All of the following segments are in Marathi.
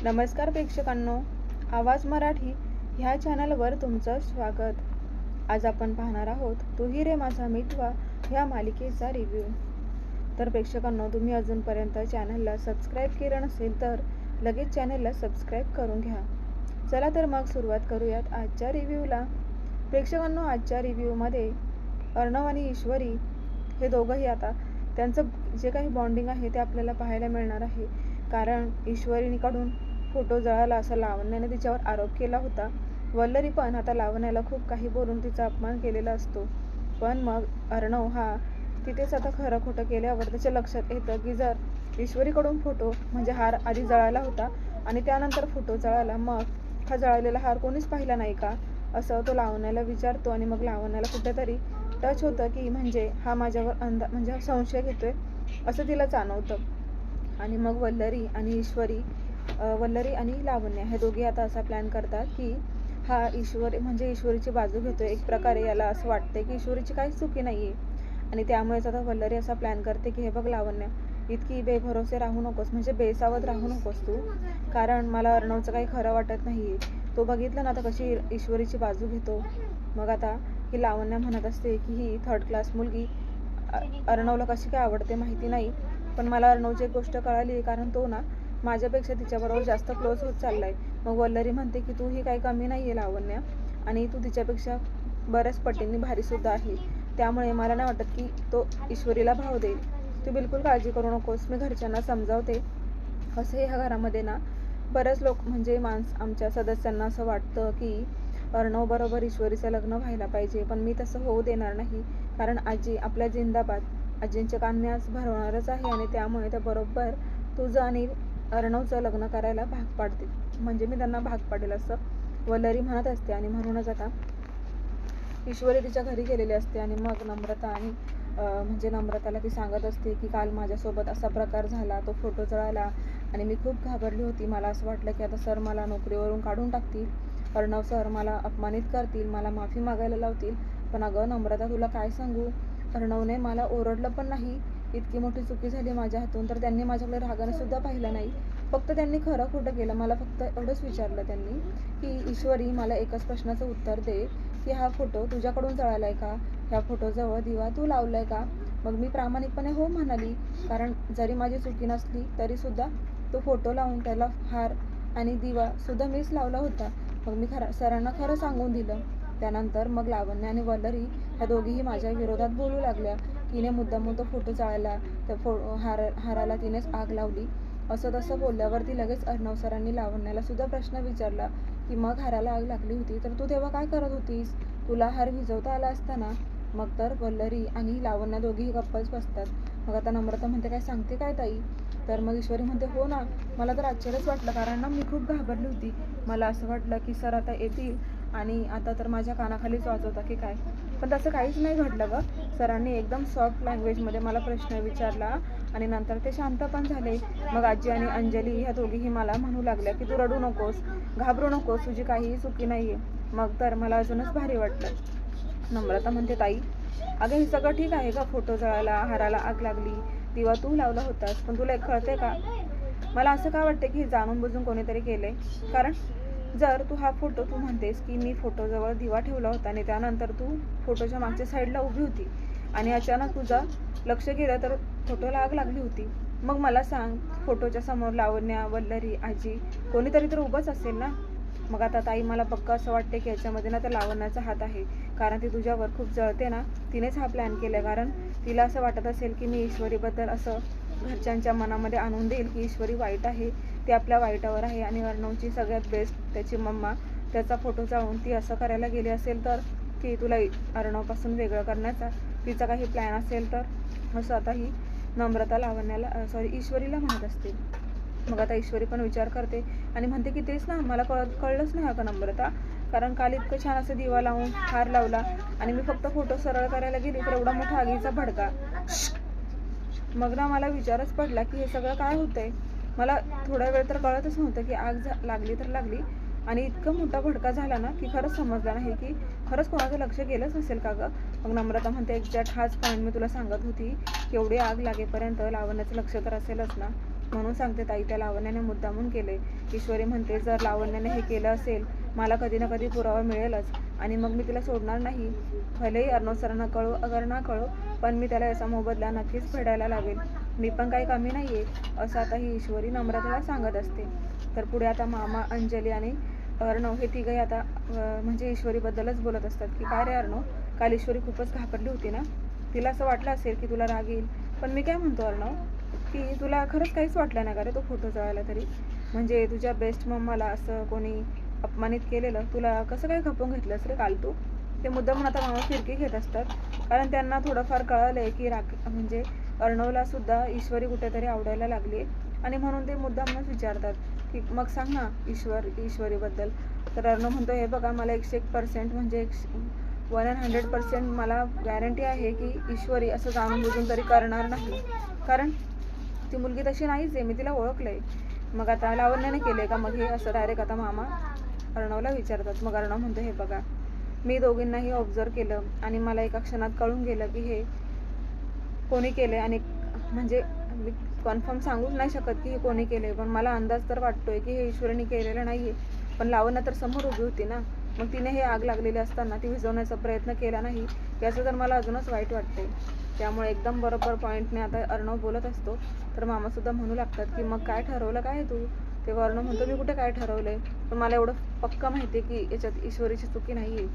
नमस्कार प्रेक्षकांनो आवाज मराठी ह्या चॅनलवर तुमचं स्वागत. आज आपण पाहणार आहोत तुही रे माझा मिठवा ह्या मालिकेचा रिव्ह्यू तर प्रेक्षकांनो तुम्ही अजूनपर्यंत चॅनलला सबस्क्राईब केलं नसेल तर लगेच चॅनलला सबस्क्राईब करून घ्या. चला तर मग सुरुवात करूयात आजच्या रिव्ह्यूला प्रेक्षकांनो आजच्या रिव्ह्यूमध्ये अर्णव आणि ईश्वरी हे दोघंही आता त्यांचं जे काही बॉन्डिंग आहे ते आपल्याला पाहायला मिळणार आहे. कारण ईश्वरीकडून फोटो जळाला असा लावण्याने तिच्यावर आरोप केला होता. वल्लरी पण आता लावण्याला खूप काही बोलून तिचा अपमान केलेला असतो. पण मग अर्णव हा तिथेच आता खरं खोटं केल्यावर त्याच्या लक्षात येतं की जर ईश्वरीकडून फोटो म्हणजे हार आधी जळाला होता आणि त्यानंतर फोटो जळाला मग हा जळालेला हार कोणीच पाहिला नाही का? असं तो लावण्याला विचारतो आणि मग लावण्याला कुठेतरी टच होतं की म्हणजे हा माझ्यावर अंदा म्हणजे संशय घेतोय असं तिला जाणवतं. आणि मग वल्लरी आणि ईश्वरी वल्लरी आणि लावण्य हे दोघे आता असा प्लॅन करतात की हा ईश्वरी म्हणजे ईश्वरीची बाजू घेतो एक प्रकारे याला असं वाटते की ईश्वरीची काहीच चुकी नाही आहे आणि त्यामुळेच आता वल्लरी असा प्लॅन करते की हे बघ लावण्य इतकी बेभरोसे राहू नकोस म्हणजे बेसावध राहू नकोस तू. कारण मला अर्णवचं काही खरं वाटत नाही तो बघितलं ना आता कशी ईश्वरीची बाजू घेतो. मग आता ही लावण्य म्हणत असते की ही थर्ड क्लास मुलगी अर्णवला कशी काय आवडते माहिती नाही. पण मला अर्णवची एक गोष्ट कळाली आहे कारण तो ना माझ्यापेक्षा तिच्याबरोबर जास्त क्लोज होत चाललाय. मग वल्लरी म्हणते की तू ही काही कमी नाही आहे लावण्य आणि तू तिच्यापेक्षा बऱ्याच पटींनी भारी सुद्धा आहे. त्यामुळे मला नाही वाटत की तो ईश्वरीला भाव देईल. तू बिलकुल काळजी करू नकोस. मी घरच्यांना समजावते. असं ह्या घरामध्ये ना बरेच लोक म्हणजे माणस आमच्या सदस्यांना असं वाटतं की अर्णव बरोबर ईश्वरीचं लग्न व्हायला पाहिजे. पण मी तसं होऊ देणार नाही. कारण आजी आपल्या जिंदाबाद. आजींचे कान मी आज भरवणारच आहे आणि त्यामुळे त्या बरोबर तुझं आणि अर्णवचं लग्न करायला भाग पाडतील. म्हणजे मी त्यांना भाग पाडेल असं वल्लरी म्हणत असते आणि म्हणूनच आता ईश्वरी तिच्या घरी गेलेली असते आणि मग नम्रता आणि म्हणजे नम्रताला ती सांगत असते की काल माझ्यासोबत असा प्रकार झाला तो फोटो जळाला आणि मी खूप घाबरली होती. मला असं वाटलं की आता सर मला नोकरीवरून काढून टाकतील. अर्णव सर मला अपमानित करतील मला माफी मागायला लावतील. पण अगं नम्रता तुला काय सांगू? अर्णवने मला ओरडलं पण नाही. इतकी मोठी चुकी झाली माझ्या हातून तर त्यांनी माझ्याकडे रागानं सुद्धा पाहिलं नाही. फक्त त्यांनी खरं खोटं केलं. मला फक्त एवढंच विचारलं त्यांनी की ईश्वरी मला एकच प्रश्नाचं उत्तर दे की हा फोटो तुझ्याकडून जळाला आहे का? ह्या फोटोजवळ दिवा तू लावलाय का? मग मी प्रामाणिकपणे हो म्हणाली. कारण जरी माझी चुकी नसली तरी सुद्धा तो फोटो लावून त्याला हार आणि दिवा सुद्धा मीच लावला होता. मग मी खरा सरांना खरं सांगून दिलं. त्यानंतर मग लावण्य आणि वल्लरी ह्या दोघीही माझ्या विरोधात बोलू लागल्या. तिने मुद्दामून तो फोटो जाळला त्या फो हार हाराला तिनेच आग लावली. असं तसं बोलल्यावर ती लगेच अर्णव सरांनी लावण्याला सुद्धा प्रश्न विचारला की मग हाराला आग लागली होती तर तू तेव्हा काय करत होतीस? तुला हार भिजवता आला असताना. मग तर वल्लरी आणि लावण्या दोघीही गप्पच बसतात. मग आता नम्रता म्हणते काय सांगते काय ताई? तर मग ईश्वरी म्हणते हो ना मला तर आश्चर्यच वाटलं कारण ना मी खूप घाबरली होती. मला असं वाटलं की सर आता येतील आणि आता तर माझ्या कानाखालीच वाजवता की काय. पण तसं काहीच नाही घडलं ग. सरांनी एकदम सॉफ्ट लँग्वेजमध्ये मला प्रश्न विचारला आणि नंतर ते शांत पण झाले. मग आजी आणि अंजली ह्या दोघीही मला म्हणू लागल्या की तू रडू नकोस घाबरू नकोस तुझी काहीही चुकी नाही आहे मग तर मला अजूनच भारी वाटलं. नम्रता म्हणते ताई अगं हे सगळं ठीक आहे का फोटो जळाला हाराला आग लागली. दिवा तू लावला होतास पण तुला एक कळते का? मला असं का वाटतं की हे जाणून बुजून कोणीतरी केलंय? कारण जर तू हा फोटो तू म्हणतेस की मी फोटोजवळ दिवा ठेवला होता आणि त्यानंतर तू फोटोच्या मागच्या साईडला उभी होती आणि अचानक तुझं लक्ष गेलं तर फोटोला आग लागली होती. मग मला सांग फोटोच्या समोर लावण्या वल्लरी आजी कोणीतरी तर उभंच असेल ना? मग आता ताई मला पक्का असं वाटते की याच्यामध्ये ना तर लावण्याचा हात आहे. कारण ती तुझ्यावर खूप जळते ना. तिनेच हा प्लॅन केला कारण तिला असं वाटत असेल की मी ईश्वरीबद्दल असं घरच्यांच्या मनामध्ये आणून देईल की ईश्वरी वाईट आहे. ती आपल्या वाईटावर आहे आणि अर्णवची सगळ्यात बेस्ट त्याची मम्मा त्याचा फोटो जाळून ती असं करायला गेली असेल तर की तुला अर्णवपासून वेगळं करण्याचा तिचा काही प्लॅन असेल तर? असं आता ही नम्रता लावण्याला सॉरी ईश्वरीला म्हणत असते. मग आता ईश्वरी पण विचार करते आणि म्हणते की तेच ना मला कळ कळलंच नाही का नम्रता. कारण काल इतकं छान असं दिवा लावून हार लावला आणि मी फक्त फोटो सरळ करायला गेली तर एवढा मोठा आगीचा भडका. मग ना मला विचारच पडला की हे सगळं काय होतंय? मला थोडा वेळ तर कळतच नव्हतं की आग झा लागली तर लागली. आणि इतका मोठा भडका झाला ना की खरंच समजला नाही की खरंच कोणाचं लक्ष गेलंच नसेल का गं? मग नम्रता म्हणते एक्झॅक्ट हाच पॉईंट मी तुला सांगत होती की एवढी आग लागेपर्यंत लावण्याचं लक्ष तर असेलच ना? म्हणून सांगते ताई त्या लावण्याने मुद्दामून केले. ईश्वरी म्हणते जर लावण्याने हे केलं असेल मला कधी ना कधी पुरावा मिळेलच. आणि मग मी तिला सोडणार नाही. भलेही अर्णव सरांना कळो अगर ना कळो पण मी त्याला याचा मोबदला नक्कीच फेडायला लागेल. मी पण काही कमी नाही आहे असं आता ही ईश्वरी नम्रतेला सांगत असते. तर पुढे आता मामा अंजली आणि अर्णव हे तिघही आता म्हणजे ईश्वरीबद्दलच बोलत असतात की काय रे अर्णव? काल ईश्वरी खूपच घाबरली होती ना? तिला असं वाटलं असेल की तुला राग येईल. पण मी काय म्हणतो अर्णव? की तुला खरंच काहीच वाटलं नाही का रे तो फोटो जळायला तरी? म्हणजे तुझ्या बेस्ट मम्माला असं कोणी अपमानित केलेलं तुला कसं काय खपवून घेतलंस रे काल तू? ते मुद्दा म्हणून आता मामा फिरकी घेत असतात. कारण त्यांना थोडंफार कळलं आहे की राख म्हणजे अर्णवला सुद्धा ईश्वरी कुठेतरी आवडायला लागली. आणि म्हणून ते मुद्दामच विचारतात की मग सांग ना ईश्वर ईश्वरीबद्दल. तर अर्णव म्हणतो हे बघा मला एकशे एक पर्सेंट म्हणजे एक वन अँड हंड्रेड पर्सेंट मला गॅरंटी आहे की ईश्वरी असं जाणून बुजून तरी करणार नाही. कारण ती मुलगी तशी नाहीच आहे मी तिला ओळखलं आहे मग आता लावण्याने केले का? मग हे असं डायरेक्ट आता मामा अर्णवला विचारतात. मग अर्णव म्हणतो हे बघा मी दोघींनाही ऑब्झर्व केलं आणि मला एका क्षणात कळून गेलं की हे कोणी केले आणि म्हणजे मी कन्फर्म सांगूच नाही शकत की हे कोणी केले. पण मला अंदाज तर वाटतोय की हे ईश्वरीने केलेलं नाही आहे पण लावणं तर समोर उभी होती ना. मग तिने हे आग लागलेली असताना ती विझवण्याचा प्रयत्न केला नाही. याचं तर मला अजूनच वाईट वाटते त्यामुळे एकदम बरोबर पॉईंटने आता अर्णव बोलत असतो. तर मामासुद्धा म्हणू लागतात की मग काय ठरवलं? काय तू? तेव्हा अर्णव म्हणतो मी कुठे काय ठरवलंय? पण मला एवढं पक्का माहिती आहे की याच्यात ईश्वरीची चुकी नाही आहे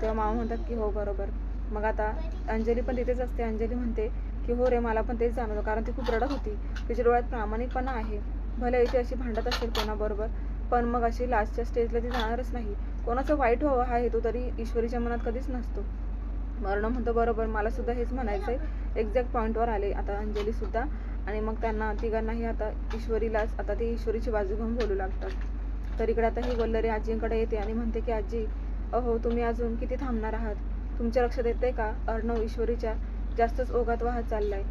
तेव्हा मामा म्हणतात की हो बरोबर. मग आता अंजली पण तिथेच असते. अंजली म्हणते की हो रे मला पण तेच जाणवलं. कारण ती खूप रडत होती. तिच्या डोळ्यात प्रामाणिकपणा आहे. भले इथे अशी भांडत असेल कोणाबरोबर पण मग अशी लास्टच्या स्टेजला ती जाणारच नाही. कोणाचं वाईट व्हावं हा हेतू तरी ईश्वरीच्या मनात कधीच नसतो. मरण म्हणतो बरोबर मला सुद्धा हेच म्हणायचं आहे एक्झॅक्ट पॉईंटवर आले आता अंजली सुद्धा. आणि मग त्यांना तिघांनाही आता ईश्वरीलाच आता ती ईश्वरीची बाजू घेऊन बोलू लागतात. तर इकडे आता ही गोल्लरी आजींकडे येते आणि म्हणते की आजी अहो तुम्ही अजून किती थांबणार आहात? तुमच्या लक्षात येते का? अर्णव ईश्वरीच्या जास्तच ओघात वाहत चाललाय.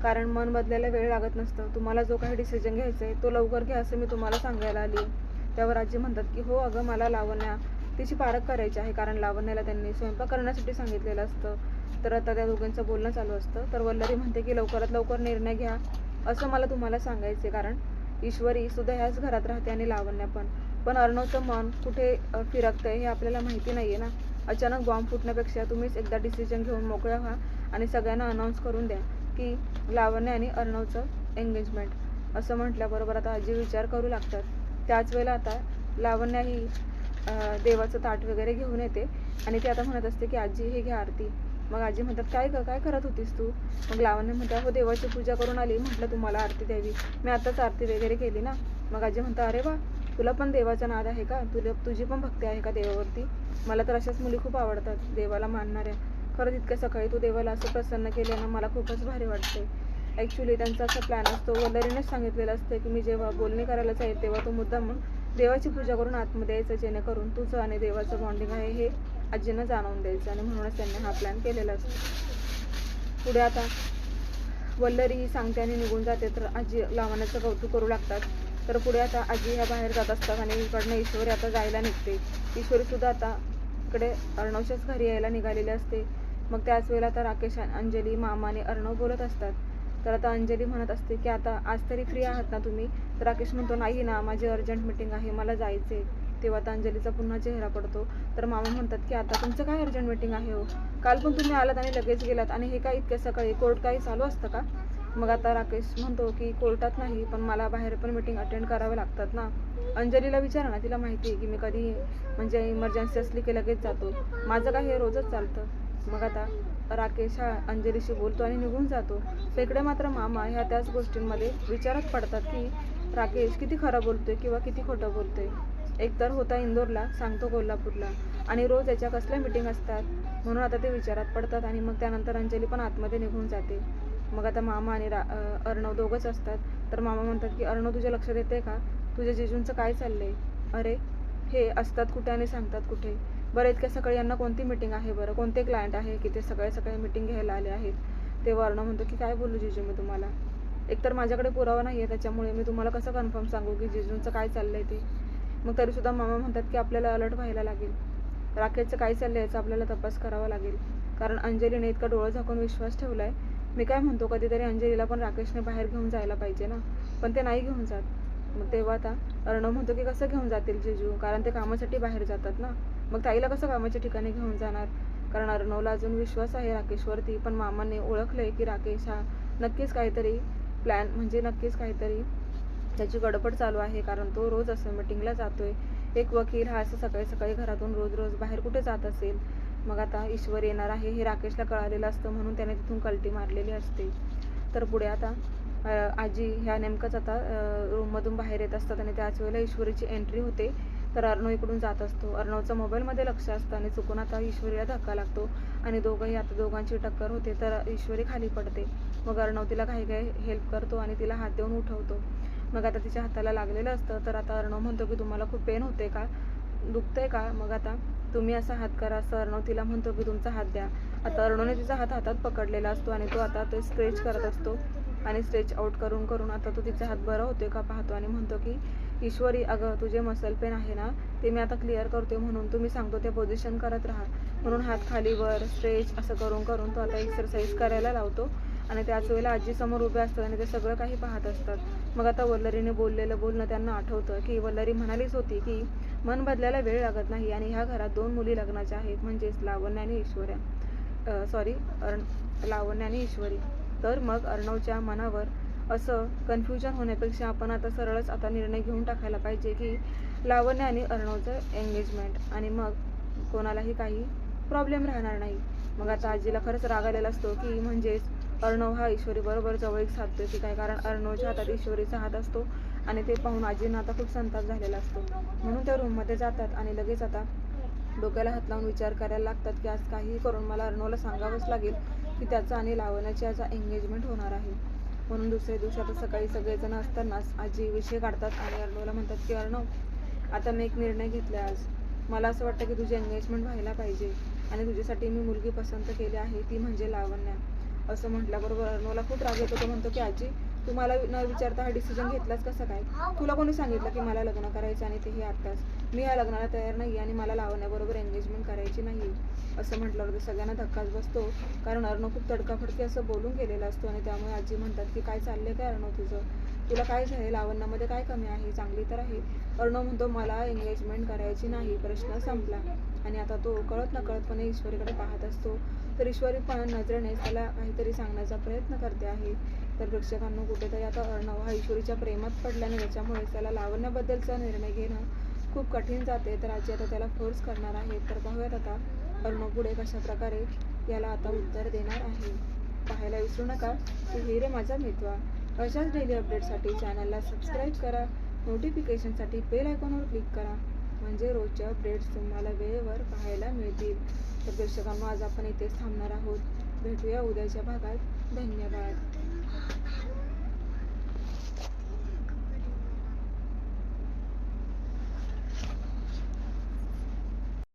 कारण मन बदलायला वेळ लागत नसतं. तुम्हाला जो काही डिसिजन घ्यायचा आहे तो लवकर घ्या असं मी तुम्हाला सांगायला आली. त्यावर आजी म्हणतात की हो अगं मला लावण्या तिची पारख करायची आहे. कारण लावण्याला त्यांनी स्वयंपाक करण्यासाठी सांगितलेलं असतं. तर आता त्या दोघांचं बोलणं चालू असतं. तर वल्लरी म्हणते की लवकरात लवकर निर्णय घ्या. असं मला तुम्हाला सांगायचे कारण ईश्वरी सुद्धा ह्याच घरात राहते आणि लावण्या पण. पण अर्णवचं मन कुठे फिरकतं फिरकतंय हे आपल्याला माहिती नाही आहे ना. अचानक बॉम्ब फुटण्यापेक्षा तुम्हीच एकदा डिसिजन घेऊन मोकळ्या व्हा. आणि सगळ्यांना अनाऊन्स करून द्या की लावण्य आणि अर्णवचं एंगेजमेंट असं म्हटल्याबरोबर आता आजी विचार करू लागतात. त्याच वेळेला आता लावण्या ही देवाचं ताट वगैरे घेऊन येते. आणि ती आता म्हणत असते की आजी हे घ्या आरती. मग आजी म्हणतात काय ग काय करत होतीस तू? मग लावण्य म्हणतात हो देवाची पूजा करून आली म्हटलं तुम्हाला आरती द्यावी. मी आताच आरती वगैरे केली ना. मग आजी म्हणतात अरे वा तुला पण देवाचा नाद आहे का? तुला तुझी पण भक्ती आहे का देवावरती? मला तर अशाच मुली खूप आवडतात देवाला मानणाऱ्या. खरंच इतक्या सकाळी तू देवाला असं प्रसन्न केल्यानं मला खूपच भारी वाटते ॲक्च्युली त्यांचा असा प्लॅन असतो वल्लरीनेच सांगितलेलं असतं की मी जेव्हा बोलणी करायला जाईल तेव्हा तो मुद्दा म्हणून देवाची पूजा करून आतमध्ये यायचं जेणेकरून तुझं आणि देवाचं बॉन्डिंग आहे हे आजीनं जाणवून द्यायचं आणि म्हणूनच त्यांनी हा प्लॅन केलेला असतो. पुढे आता वल्लरी ही सांगते आणि निघून जाते तर आजी लावण्याचं कौतुक करू लागतात. तर पुढे आता आजी ह्या बाहेर जात असतात आणि इकडनं ईश्वरी आता जायला निघते. ईश्वरीसुद्धा आता इकडे अर्णवच्याच घरी यायला निघालेली असते. मग त्याच वेळेला आता राकेश आणि अंजली मामा आणि अर्णव बोलत असतात. तर आता अंजली म्हणत असते की आता आज तरी फ्री आहात ना तुम्ही? तर राकेश म्हणतो नाही ना माझी अर्जंट मिटिंग आहे मला जायचे तेव्हा आता अंजलीचा पुन्हा चेहरा पडतो. तर मामा म्हणतात की आता तुमचं काय अर्जंट मिटिंग आहे हो? काल पण तुम्ही आलात आणि लगेच गेलात आणि हे काय इतक्या सकाळी? कोर्ट काही चालू असतं का? मग आता राकेश म्हणतो की कोर्टात नाही पण मला बाहेर पण मिटिंग अटेंड करावे लागतात ना. अंजलीला विचारा ना तिला माहिती आहे की मी कधी म्हणजे इमर्जन्सी असली की लगेच जातो. माझं काय हे रोजच चालतं. मग आता राकेश हा अंजलीशी बोलतो आणि निघून जातो. तर मात्र मामा ह्या त्याच गोष्टींमध्ये विचारात पडतात की राकेश किती खरं बोलतोय किंवा किती खोटं बोलतोय? एकतर होता इंदोरला सांगतो कोल्हापूरला. आणि रोज याच्या कसल्या मिटिंग असतात? म्हणून आता ते विचारात पडतात आणि मग त्यानंतर अंजली पण आतमध्ये निघून जाते. मग आता मामा आणि रा अर्णव दोघंच असतात. तर मामा म्हणतात की अर्णव तुझ्या लक्षात येते का? तुझ्या जिजूंचं काय चाललंय? अरे हे असतात कुठे आणि सांगतात कुठे? बरं इतक्या सकाळी यांना कोणती मिटिंग आहे बरं? कोणते क्लायंट आहे की ते सकाळी सकाळी मिटिंग घ्यायला आले आहेत? ते वर्ण म्हणतो की काय बोलू जिजू मी तुम्हाला? एकतर माझ्याकडे पुरावा नाही आहे त्याच्यामुळे मी तुम्हाला कसं कन्फर्म सांगू की जिजूंचं काय चाललं आहे ते? मग तरीसुद्धा मामा म्हणतात की आपल्याला अलर्ट व्हायला लागेल. राकेशचं काय चाललंय याचा आपल्याला तपास करावा लागेल. कारण अंजलीने इतका डोळं झाकून विश्वास ठेवला आहे मी काय म्हणतो कधीतरी अंजलीला पण राकेशने बाहेर घेऊन जायला पाहिजे ना? पण ते नाही घेऊन जात. मग तेव्हा आता अर्णव म्हणतो की कसं घेऊन जातील जिजू? कारण ते कामासाठी बाहेर जातात ना. मग ताईला कसं कामाच्या ठिकाणी घेऊन जाणार? कारण अर्णवला अजून विश्वास आहे राकेशवरती. पण मामाने ओळखलंय की राकेश हा नक्कीच काहीतरी प्लॅन म्हणजे नक्कीच काहीतरी त्याची गडबड चालू आहे. कारण तो रोज असं मिटिंगला जातोय. एक वकील हा असं सकाळी सकाळी घरातून रोज रोज बाहेर कुठे जात असेल? मग आता ईश्वर येणार आहे हे राकेशला कळालेलं असतं म्हणून त्याने तिथून कल्टी मारलेली असते. तर पुढे आता आजी ह्या नेमकंच आता रूममधून बाहेर येत असतात आणि त्याच वेळेला ईश्वरीची एंट्री होते. तर अर्णव इकडून जात असतो. अर्णवचं मोबाईलमध्ये लक्ष असतं आणि चुकून आता ईश्वरीला धक्का लागतो आणि दोघंही आता दोघांची टक्कर होते तर ईश्वरी खाली पडते. मग अर्णव तिला काही काही हेल्प करतो आणि तिला हात देऊन उठवतो. मग आता तिच्या हाताला लागलेलं असतं. तर आता अर्णव म्हणतो की तुम्हाला खूप पेन होते का? दुखतंय का? मग आता तुम्ही असा हात करा असं अर्णव तिला म्हणतो की तुमचा हात द्या. आता अर्णवने तिचा हात हातात पकडलेला असतो आणि तो आता ते स्ट्रेच करत असतो. आणि स्ट्रेच आउट करून करून आता तो तिचा हात बरा होतोय का पाहतो आणि म्हणतो की ईश्वरी अगं तुझे मसल पेन आहे ना ते मी आता क्लिअर करते म्हणून तुम्ही सांगतो ते पोझिशन करत राहा. म्हणून हात खाली वर स्ट्रेच असं करून करून तो आता एक्सरसाइज करायला लावतो. आणि त्याच वेळेला आजी समोर उभे असतात आणि ते सगळं काही पाहत असतात. मग आता वल्लरीने बोललेलं बोलणं त्यांना आठवतं की वल्लरी म्हणालीच होती की मन बदलायला वेळ लागत नाही आणि ह्या घरात दोन मुली लग्नाच्या आहेत म्हणजेच लावण्य आणि ईश्वर्या. सॉरी अर्ण लावण्य आणि ईश्वरी. तर मग अर्णवच्या मनावर असं कन्फ्युजन होण्यापेक्षा आपण आता सरळच आता निर्णय घेऊन टाकायला पाहिजे की लावण्य आणि अर्णवचं एंगेजमेंट आणि मग कोणालाही काही प्रॉब्लेम राहणार नाही. मग आता आजीला खरंच राग आलेला असतो की म्हणजेच अर्णव हा ईश्वरी बरोबर जवळीक साधतोय की काय? कारण अर्णवच्या हातात ईश्वरीचा हात असतो आणि ते पाहून आजींना आता खूप संताप झालेला असतो. म्हणून त्या रूममध्ये जातात आणि लगेच आता डोक्याला हात लावून विचार करायला लागतात की आज काहीही करून मला अर्णवला सांगावंच लागेल. की त्याचा आणि लावण्याची आज एंगेजमेंट होणार आहे. म्हणून दुसऱ्या दिवशी आता सकाळी सगळेजण असतानाच आजी विषय काढतात आणि अर्णवला म्हणतात की अर्णव आता मी एक निर्णय घेतला आज. मला असं वाटतं की तुझी एंगेजमेंट व्हायला पाहिजे आणि तुझ्यासाठी मी मुलगी पसंत केली आहे ती म्हणजे लावण्या. असं म्हटल्याबरोबर अर्णवला खूप राग येतो तो म्हणतो की आजी तू मला न विचारता हा डिसिजन घेतलास कसं काय? तुला कोणी सांगितलं की मला लग्न करायचं आणि तेही आत्ताच? मी या लग्नाला तयार नाही आणि मला लावण्याबरोबर एंगेजमेंट करायची नाही असं म्हटलं होतं. सगळ्यांना धक्काच बसतो. कारण अर्णव खूप तडकाफडकी असं बोलून गेलेला असतो आणि त्यामुळे आजी म्हणतात की काय चाललंय काय अर्णव तुझं? तुला काय झालं लावण्यामध्ये काय कमी आहे? चांगली तर आहे. अर्णव म्हणतो मला एंगेजमेंट करायची नाही. प्रश्न संपला. आणि आता तो कळत नकळतपणे ईश्वरीकडे पाहत असतो. तर ईश्वरी पण नजरेने त्याला काहीतरी सांगण्याचा प्रयत्न करते आहे. तर प्रेक्षकांना कुठेतरी आता अर्णव हा ईश्वरीच्या प्रेमात पडल्याने त्याच्यामुळे त्याला लावण्याबद्दलचा निर्णय घेणं खूप कठीण जाते. तर आजी आता त्याला फोर्स करणार आहे. तर पाहूयात आता अर्णव पुढे कशा प्रकारे याला आता उत्तर देणार आहे. पाहायला विसरू नका. तू हे रे माझा मित्वा. अशाच डेली अपडेटसाठी चॅनलला सबस्क्राईब करा. नोटिफिकेशनसाठी बेल आयकॉनवर क्लिक करा. म्हणजे रोजच्या अपडेट्स तुम्हाला वेळेवर पाहायला मिळतील. तर प्रेक्षकांना आज आपण इथेच थांबणार आहोत. भेटूया उद्याच्या भागात. धन्यवाद.